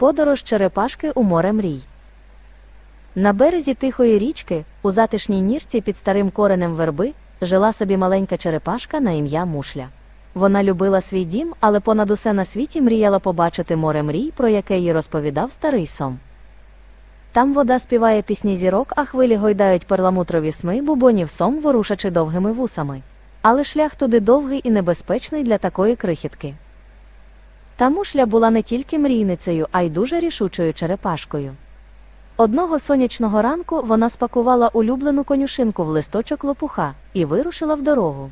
Подорож черепашки у море мрій. На березі тихої річки, у затишній нірці під старим коренем верби, жила собі маленька черепашка на ім'я Мушля. Вона любила свій дім, але понад усе на світі мріяла побачити море мрій, про яке їй розповідав старий сом. Там вода співає пісні зірок, а хвилі гойдають перламутрові сни, бубонів сом, ворушачи довгими вусами. Але шлях туди довгий і небезпечний для такої крихітки. Та мушля була не тільки мрійницею, а й дуже рішучою черепашкою. Одного сонячного ранку вона спакувала улюблену конюшинку в листочок лопуха і вирушила в дорогу.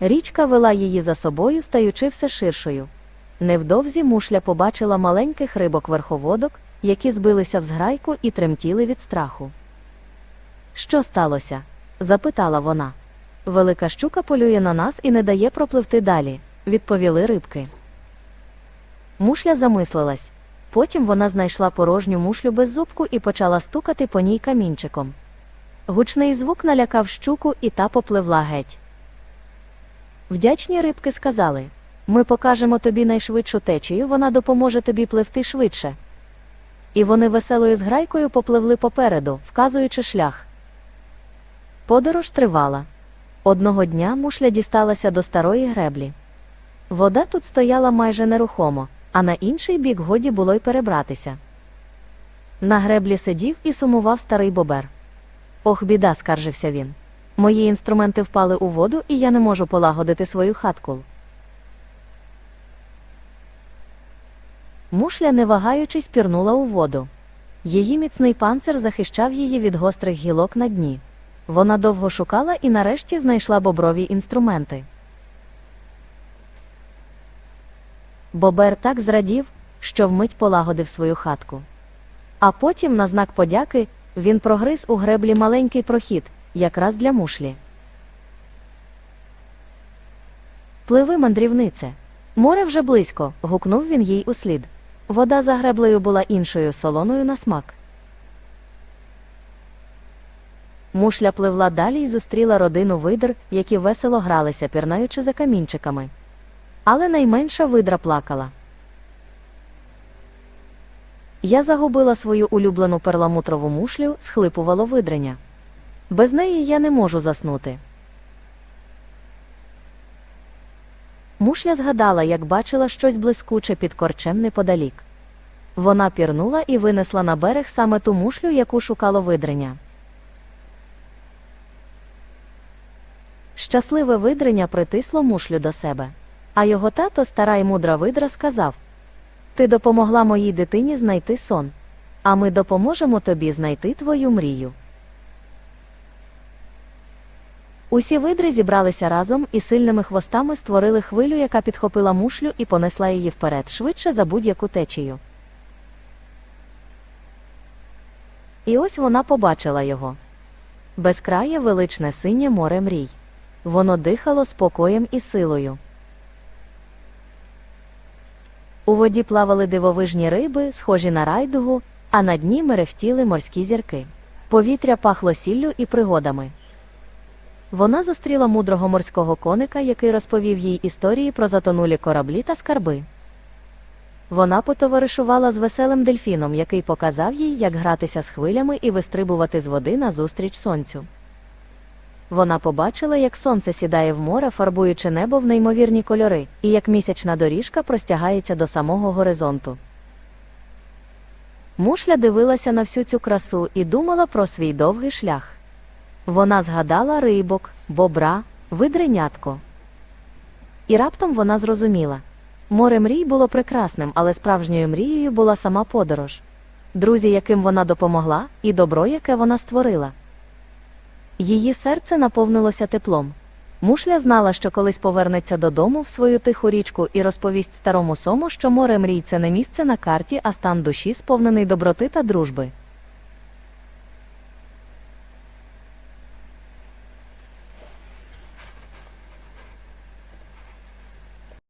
Річка вела її за собою, стаючи все ширшою. Невдовзі мушля побачила маленьких рибок верховодок, які збилися в зграйку і тремтіли від страху. Що сталося? запитала вона. Велика щука полює на нас і не дає пропливти далі, відповіли рибки. Мушля замислилась. Потім вона знайшла порожню мушлю без зубку і почала стукати по ній камінчиком. Гучний звук налякав щуку, і та попливла геть. Вдячні рибки сказали Ми покажемо тобі найшвидшу течію, вона допоможе тобі пливти швидше. І вони веселою зграйкою попливли попереду, вказуючи шлях. Подорож тривала. Одного дня мушля дісталася до старої греблі. Вода тут стояла майже нерухомо, а на інший бік годі було й перебратися. На греблі сидів і сумував старий бобер. Ох, біда, скаржився він. Мої інструменти впали у воду, і я не можу полагодити свою хатку. Мушля, не вагаючись, пірнула у воду. Її міцний панцир захищав її від гострих гілок на дні. Вона довго шукала і нарешті знайшла боброві інструменти. Бобер так зрадів, що вмить полагодив свою хатку. А потім, на знак подяки, він прогриз у греблі маленький прохід, якраз для мушлі. Пливи, мандрівнице. Море вже близько, гукнув він їй услід. Вода за греблею була іншою солоною на смак. Мушля пливла далі і зустріла родину видр, які весело гралися, пірнаючи за камінчиками. Але найменша видра плакала. Я загубила свою улюблену перламутрову мушлю, схлипувало видрення. Без неї я не можу заснути. Мушля згадала, як бачила щось блискуче під корчем неподалік. Вона пірнула і винесла на берег саме ту мушлю, яку шукало видрення. Щасливе видрення притисло мушлю до себе. А його тато, стара й мудра видра, сказав Ти допомогла моїй дитині знайти сон, а ми допоможемо тобі знайти твою мрію. Усі видри зібралися разом і сильними хвостами створили хвилю, яка підхопила мушлю і понесла її вперед швидше за будь-яку течію. І ось вона побачила його. Безкрає величне синє море мрій. Воно дихало спокоєм і силою. У воді плавали дивовижні риби, схожі на райдугу, а на дні мерехтіли морські зірки. Повітря пахло сіллю і пригодами. Вона зустріла мудрого морського коника, який розповів їй історії про затонулі кораблі та скарби. Вона потоваришувала з веселим дельфіном, який показав їй, як гратися з хвилями і вистрибувати з води назустріч сонцю. Вона побачила, як сонце сідає в море, фарбуючи небо в неймовірні кольори, і як місячна доріжка простягається до самого горизонту. Мушля дивилася на всю цю красу і думала про свій довгий шлях. Вона згадала рибок, бобра, видренятко. І раптом вона зрозуміла. Море мрій було прекрасним, але справжньою мрією була сама подорож. Друзі, яким вона допомогла, і добро, яке вона створила. Її серце наповнилося теплом. Мушля знала, що колись повернеться додому в свою тиху річку і розповість старому сому, що море мрій це не місце на карті, а стан душі, сповнений доброти та дружби.